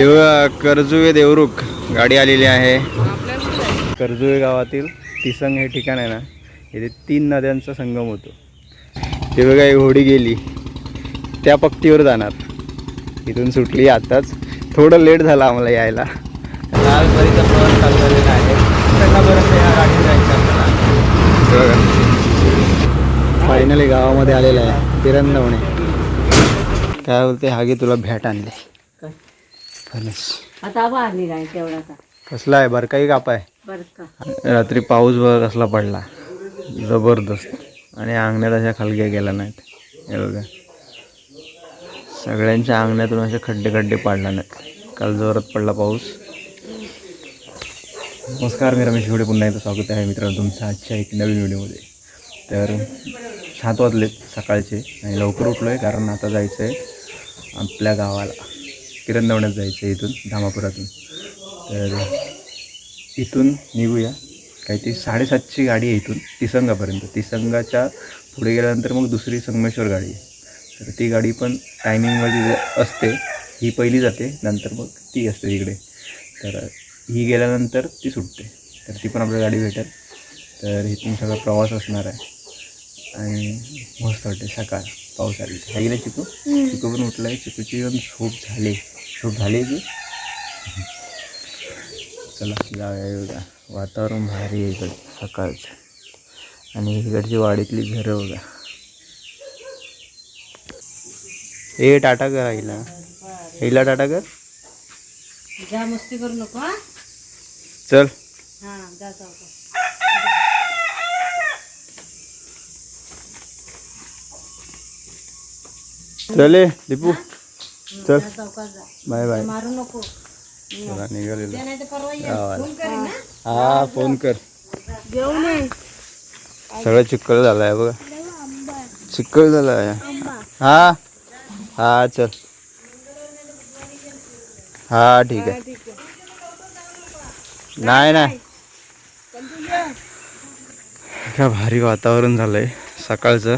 एवढं कर्जुवे देवरुख गाडी आलेली आहे. कर्जुवे गावातील तिसंग हे ठिकाण आहे ना इथे तीन नद्यांचा संगम होतो. ते बघा ही होडी गेली त्या पट्टीवर जाणार. इथून सुटली आताच. थोडं लेट झालं आम्हाला यायला. लालपरीचा प्रवास चालू झालेला आहे. ह्या जायचं आपल्याला? फायनली गावामध्ये आलेला आहे तिरंदवणे. काय बोलते हागे तुला भेट आणले. काय? आता तेवढा का? कसला आहे? बरं काही काप आहे? बरं का? रात्री पाऊस बघा कसला पडला. जबरदस्त. आणि अंगणात अशा खलग्या गेल्या नाहीत. हे बघा. सगळ्यांच्या अंगणातून असे खड्डे खड्डे पाडला नाहीत. काल जोरात पडला पाऊस. नमस्कार मी रमेश घोडे पुन्हा एकदा स्वागत आहे मित्रांनो तुमचं आजच्या एक नवीन व्हिडिओमध्ये. तर सात वाजलेत सकाळचे आणि लवकर उठलो आहे कारण आता जायचं आहे आपल्या गावाला. किरणदवण्यात जायचं आहे इथून धामापुरातून. तर इथून निघूया. काही ती साडेसातची गाडी आहे इथून तिसंगापर्यंत. तिसंगाच्या पुढे गेल्यानंतर मग दुसरी संगमेश्वर गाडी आहे. तर ती गाडी पण टायमिंगमध्ये असते. ही पहिली जाते नंतर मग ती असते तिकडे तर ही गेल्यानंतर ती सुटते. तर ती पण आपल्याला गाडी भेटेल. तर इथून सगळा प्रवास असणार आहे. आणि मस्त वाटते सकाळ पाऊस आली आहे गेले चिकू? चिकू पण उठला आहे चिकूची पण झोप झाली. झोप झाली की चला जाऊया बघा वातावरण भारी आहे इकडे सकाळचं. आणि इकडची वाडीतली घरं बघा. ए टाटा कर आईला आईला टाटा कर. जा मस्ती करू नको हा? चल. हा जा. चले दीपू चल. Bye bye. मारू नको. चला निघालेलो. हा. फोन कर घेऊन सगळं चिक्कल झालं आहे बघा. चिक्कल झालं आहे. हा? हा चल. हा ठीक आहे. नाही नाही. काय भारी वातावरण झालंय सकाळचं.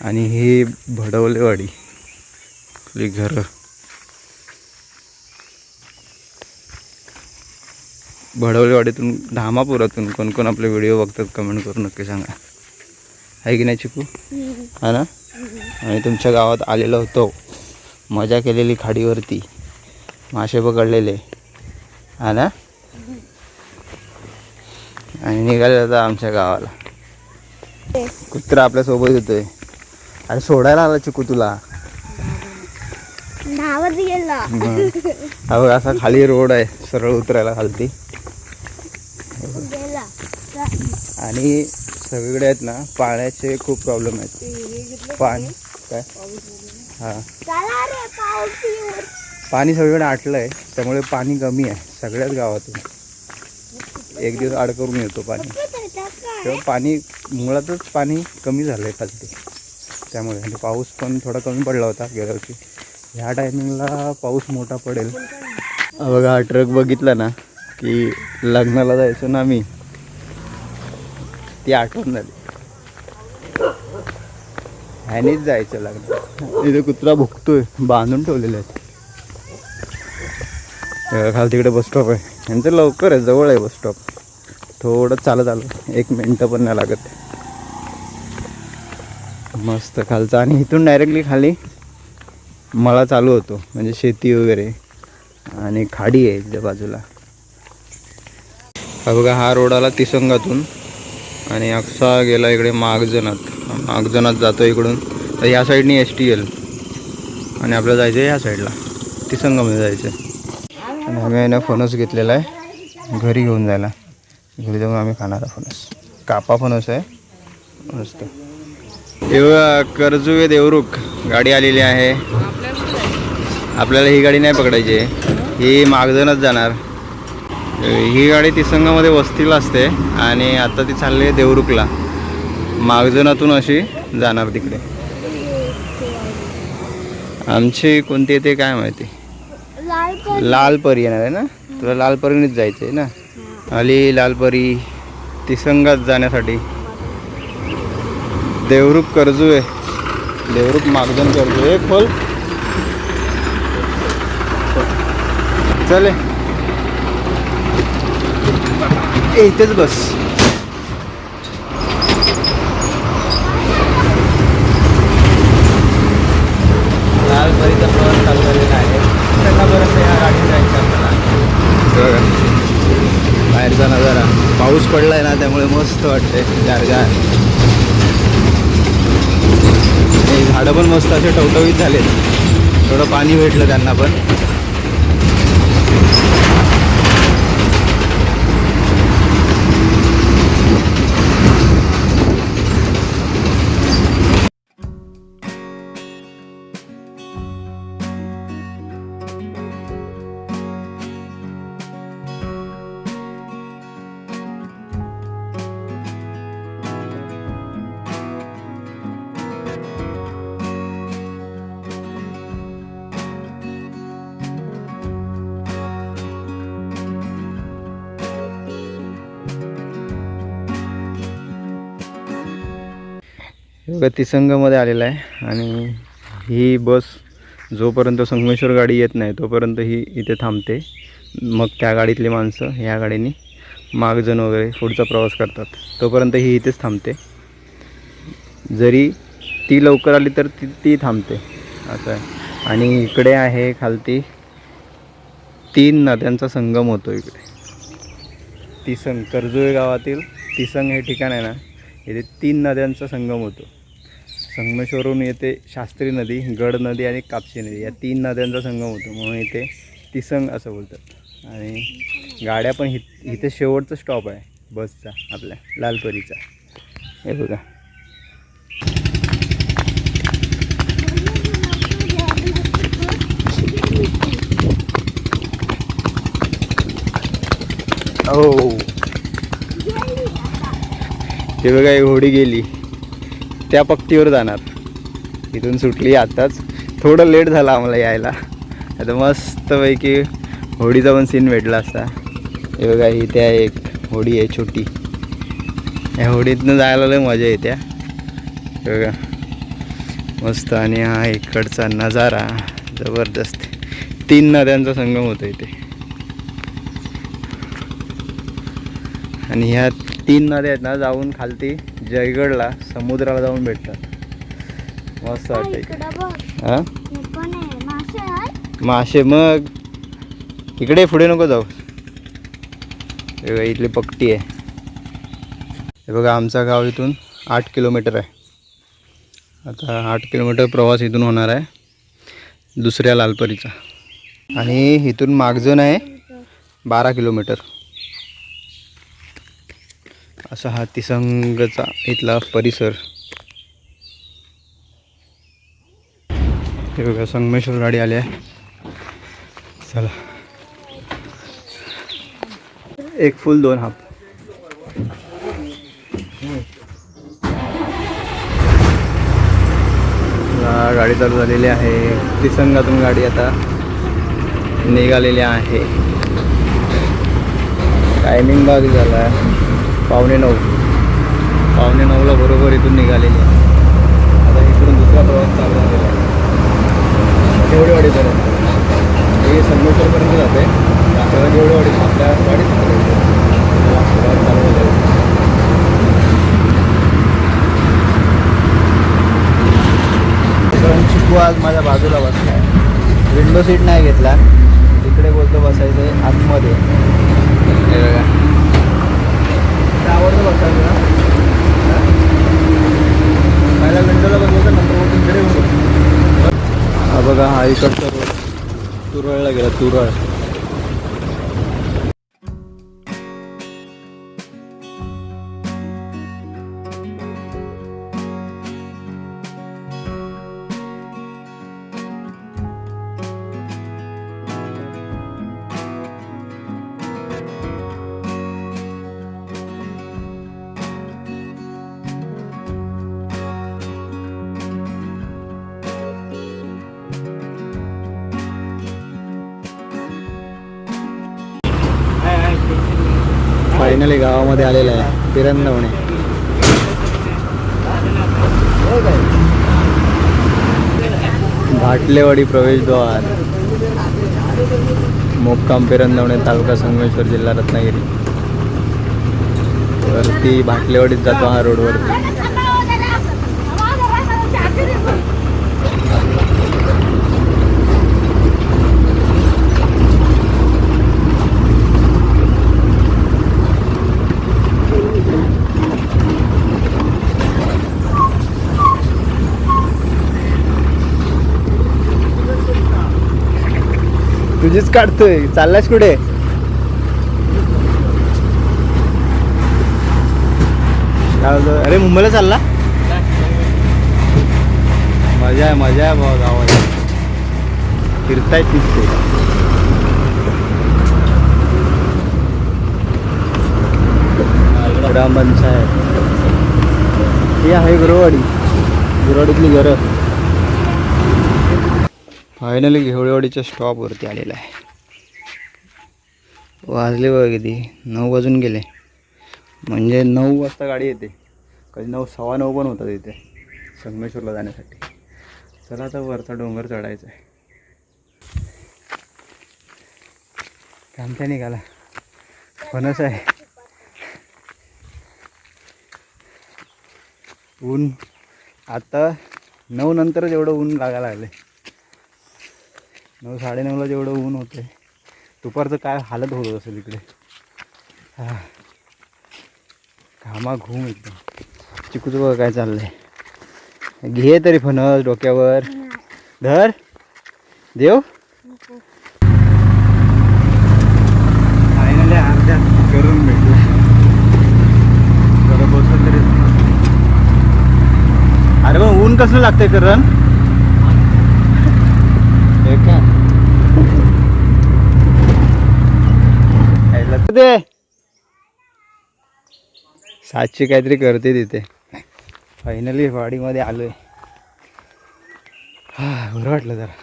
आणि ही भडवलेवाडी. आपली घरं. भडवलेवाडीतून धामापुरातून कोण कोण आपले व्हिडिओ बघतात कमेंट करून नक्की सांगा. आहे की नाही चिकू? हा ना? आणि तुमच्या गावात आलेलो होतो. मजा केलेली खाडीवरती. मासे पकडलेले. हा ना? आणि निघाले आता आमच्या गावाला. कुत्रा आपल्यासोबत येतोय. अरे सोडायला आला चिकू तुला. धावत गेला. हं. बघ असा खाली रोड आहे सरळ उतरायला खालती. आणि सगळीकडे आहेत ना पाण्याचे खूप प्रॉब्लेम आहेत. पाणी काय? हा. पाणी सगळीकडे आटलं आहे त्यामुळे पाणी कमी आहे सगळ्याच गावातून. एक दिवस आड करून येतो पाणी? तेव्हा पाणी मुळातच पाणी कमी झालं आहे खालती. त्यामुळे आणि पाऊस पण थोडा कमी पडला होता गेल्या वर्षी. ह्या टायमिंगला पाऊस मोठा पडेल. बघा हा ट्रक बघितला ना की लग्नाला जायचो ना आम्ही ती आठवण झाली. ह्यानेच जायचं लग्न इथे कुत्रा भुकतोय बांधून ठेवलेले आहेत. खाल तिकडे बस स्टॉप आहे. यांचं लवकर आहे जवळ आहे बस स्टॉप थोडं चालत आलं. एक मिनटं पण नाही लागत. मस्त खालचं आणि इथून डायरेक्टली खाली मळा चालू होतो म्हणजे शेती वगैरे आणि खाडी आहे इथल्या बाजूला. हा बघा हा रोड आला तिसंगातून आणि अक्सा गेला इकडे मागजनात. मागजनात जातो इकडून. तर ह्या साईडनी एस टी एल. आणि आपल्याला जायचं आहे ह्या साईडला. तिसंगामध्ये जायचं आहे आणि आम्ही यानं ना फणस घेतलेला आहे. घरी घेऊन जायला. घरी जाऊन आम्ही खाणार आहे फणस. कापा फणस आहे. मस्त. एव कर्जुवे देवरुख. गाडी आलेली आहे. आपल्याला ही गाडी नाही पकडायची. आहे ही मागजनच जाणार. ही गाडी तिसंगामध्ये वस्तीला असते आणि आता ती चालली आहे देवरुखला. मागजनातून अशी जाणार तिकडे. आमची कोणती येते काय माहिती? लाल परी येणार आहे ना? तुला लाल परीनेच जायचं आहे ना? आली लाल परी तिसंगात जाण्यासाठी. देवरुख कर्जू आहे. देवरुख मागजन कर्जू आहे. खोल. चले. इथेच बस. लालपरीचा प्रवास चालू झालेला आहे. ह्या जायचं आपल्याला बाहेरचा नजारा. पाऊस पडलाय ना त्यामुळे मस्त वाटते गारगार. आणि झाडं पण मस्त असे टवटवीत झाले थोडं पाणी भेटलं त्यांना पण. हो. गतिसंघमध्ये आलेला आहे आणि ही बस जोपर्यंत संगमेश्वर गाडी येत नाही तोपर्यंत ही इथे थांबते. मग त्या गाडीतली माणसं ह्या गाडीने मागजण वगैरे पुढचा प्रवास करतात. तोपर्यंत ही इथेच थांबते. जरी ती लवकर आली तर ती ती थांबते. असं आहे. आणि इकडे आहे खालती तीन नद्यांचा संगम होतो इकडे. तिसंग कर्जुळे गावातील तिसंग हे ठिकाण आहे ना इथे तीन नद्यांचा संगम होतो. संगमेश्वरून येते शास्त्री नदी गड नदी आणि कापशी नदी. या तीन नद्यांचा संगम होतो. म्हणून इथे तिसंग असं बोलतात. आणि गाड्या पण हि इथे शेवटचा स्टॉप आहे. बसचा आपल्या लालपरीचा. हे बघा. हो. ते बघा ही होडी गेली. त्या पक्तीवर जाणार. इथून सुटली आताच थोडं लेट झालं आम्हाला यायला. आता मस्तपैकी होडीचा पण सीन भेटला असता. हे बघा इथे आहे एक. होडी आहे छोटी. या होडीतनं जायला लय मजा येते बघा. मस्त आणि हा इकडचा नजारा. जबरदस्त. तीन नद्यांचा संगम होतो इथे. आणि ह्या तीन नद्या आहेत ना जाऊन खालती जयगडला समुद्राला जाऊन भेटतात. मस्त वाटतं मासे मग? इकडे पुढे नको जाऊ. हे बघा इथली पट्टी आहे. हे बघा आमचं गाव इथून आठ किलोमीटर आहे. आता आठ किलोमीटर प्रवास इथून होणार आहे. दुसऱ्या लालपरीचा. आणि इथून मागजण आहे बारा किलोमीटर. असा हा तिसंगचा इथला परिसर. हे बघा संगमेश्वर गाडी आली आहे. चला. एक फुल दोन हाफ. गाडी चालू झालेली आहे. तिसंगातून गाडी आता निघालेली आहे. टायमिंग बाग झाला. आहे पावणे नऊ. पावणे नऊला बरोबर इथून निघालेली आहे. आता इकडून दुसरा प्रवास चालू झालेला आहे. केवढेवाडीपर्यंत? हे संगमेश्वरपर्यंत जाते आपल्याला केवढेवाडी? आपल्या वाडीत प्रवास चालू झालेला कारण चिकू आज माझ्या बाजूला बसला आहे विंडो सीट नाही घेतला. तिकडे बोलतो बसायचं आतमध्ये हे बघा ते विंडोला नंतर तिकडे बघा हा इकडचा रोड तुरळला गेला तुरळ. फायनली गावामध्ये आलेला आहे. तिरंदवणे. भाटलेवाडी प्रवेशद्वार. मुक्काम पिरंदवणे तालुका संगमेश्वर जिल्हा रत्नागिरी. वरती भाटलेवाडीत जातो हा रोडवरती तुझीच काढतोय. चाललास कुठे? काय अरे मुंबईला चालला? मजा आहे मजा आहे भाऊ गावाला. फिरताय नुसते ग्रामपंचायत ही आहे गुरुवाडी. गुरुवाडीतली घरं. फायनली घेवळेवाडीच्या स्टॉपवरती आलेला आहे. वाजले बघ किती? नऊ वाजून गेले. म्हणजे नऊ वाजता गाडी येते. कधी नऊ सव्वा नऊ पण होतात इथे. संगमेश्वरला जाण्यासाठी. चला आता वरचा डोंगर चढायचा आहे. कामत्या निघाला. फणस आहे. ऊन. आता नऊ नंतरच एवढं ऊन लागायला लागले नऊ साडेनऊला जेवढं ऊन होतं दुपारचं काय हालत होत असेल इकडे? हा. घामा घुम एकदम. चिकूचं बघा काय चाललंय. घे तरी फणस डोक्यावर. धर. देव. फायनली अर्ध्या करून भेटू. जरा बसलं तरी. अरे पण ऊन कसं लागतंय करण हे का खायला तर दे. सातशे काहीतरी करते तिथे. फायनली वाडीमध्ये आलोय. हा बरं वाटलं जरा.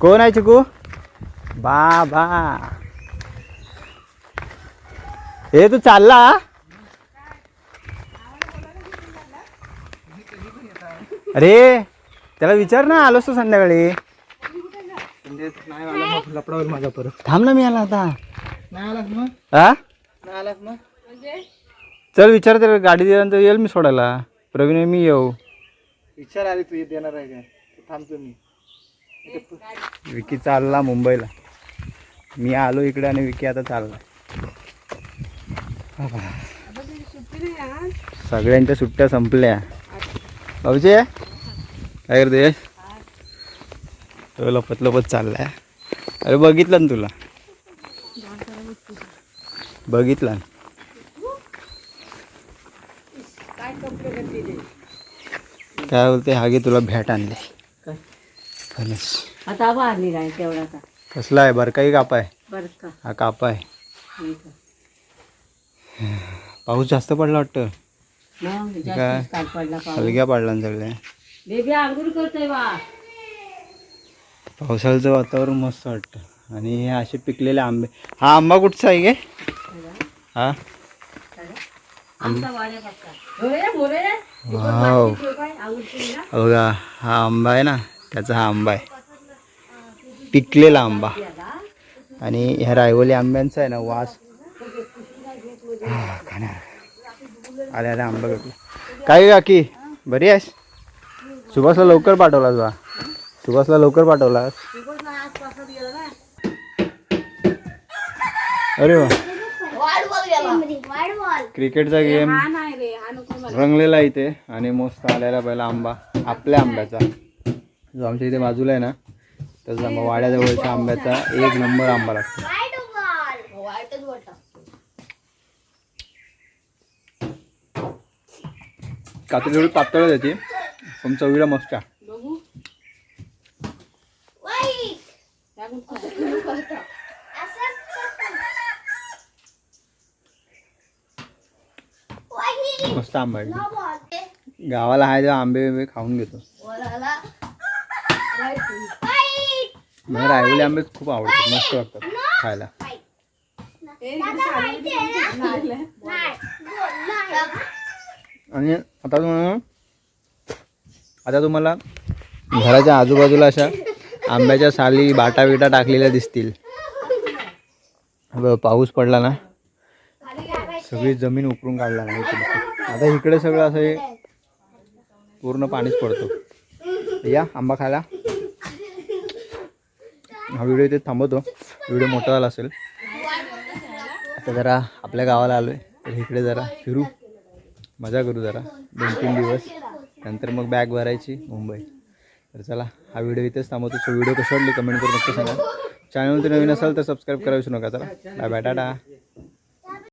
कोण आहे चिकू? बा बा हे तू चालला? अरे त्याला विचार ना आलोस तू संध्याकाळी. लपडावर माझा परत. थांब ना मी आला आता. नाही आलास मग? हा नाही आलास मग? चल विचार गाडी दिल्यानंतर येईल मी सोडायला. प्रवीण मी येऊ. विचार आली तू येणार आहे काय? ते थांबतो मी विकी चालला मुंबईला. मी आलो इकडे आणि विकी आता चालला. सगळ्यांच्या सुट्ट्या संपल्या. अवचे काय करते तो लपत लपत चाललाय. अरे बघितलं ना तुला? बघितलं. काय बोलते हागे तुला भेट आणले. काय? फणस. आता आबा आली नाही तेवढाचा कसला आहे? बरं काही कापा आहे. हा कापा आहे. पाऊस जास्त पडला वाटतं? काय? हलग्या पडला ना सगळ्या बेबी आंघोळ करतोय बा पावसाळ्याचं वातावरण मस्त वाटतं. आणि हे असे पिकलेले आंबे. हा आंबा कुठचा आहे गे? हा? बघा हा आंबा आहे ना त्याचा हा आंबा आहे. पिकलेला आंबा. आणि ह्या रायवली आंब्यांचा आहे ना वास. हा, अरे अरे आंबा भेटला. काय काकी? बरी आहेस? सुभाषला लवकर पाठवलास बा. सुभाषला लवकर पाठवला. अरे वा. क्रिकेटचा गेम रंगलेला इथे आणि मस्त आलेला पहिला आंबा आपल्या आंब्याचा. जो आमच्या इथे बाजूला आहे ना तसं आंबा वाड्याजवळच्या आंब्याचा एक नंबर आंबा लागतो. कात्री थोडी पातळ त्याची. पण चवीला मस्त आहे बघू त्या कुठचा? मस्त आंबा गावाला आहे तेव्हा आंबे बिंबे खाऊन घेतो. मला रायवली आंबे खूप आवडतात मस्त वाटतात खायला. आणि आता तुम्हाला आता तुम्हाला घराच्या आजूबाजूला अशा आंब्याच्या साली बाटा बिटा टाकलेल्या दिसतील. पाऊस पडला ना? सगळी जमीन उकरून काढला नाही आता इकडे सगळं असं हे पूर्ण पाणीच पडतो. या आंबा खायला. हा व्हिडिओ इथे थांबवतो. व्हिडिओ मोठा झाला असेल. आता जरा आपल्या गावाला आलो आहे तर इकडे जरा फिरू. मजा करू जरा. दोन तीन दिवस. नंतर मग बॅग भरायची मुंबई. तर चला हा व्हिडिओ इथेच थांबवतो. सो व्हिडिओ कशी वाटली कमेंट करून नक्की सांगा. चॅनलवरती नवीन असाल तर सबस्क्राईब करा विसरू नका. चला बाय बाय टाटा.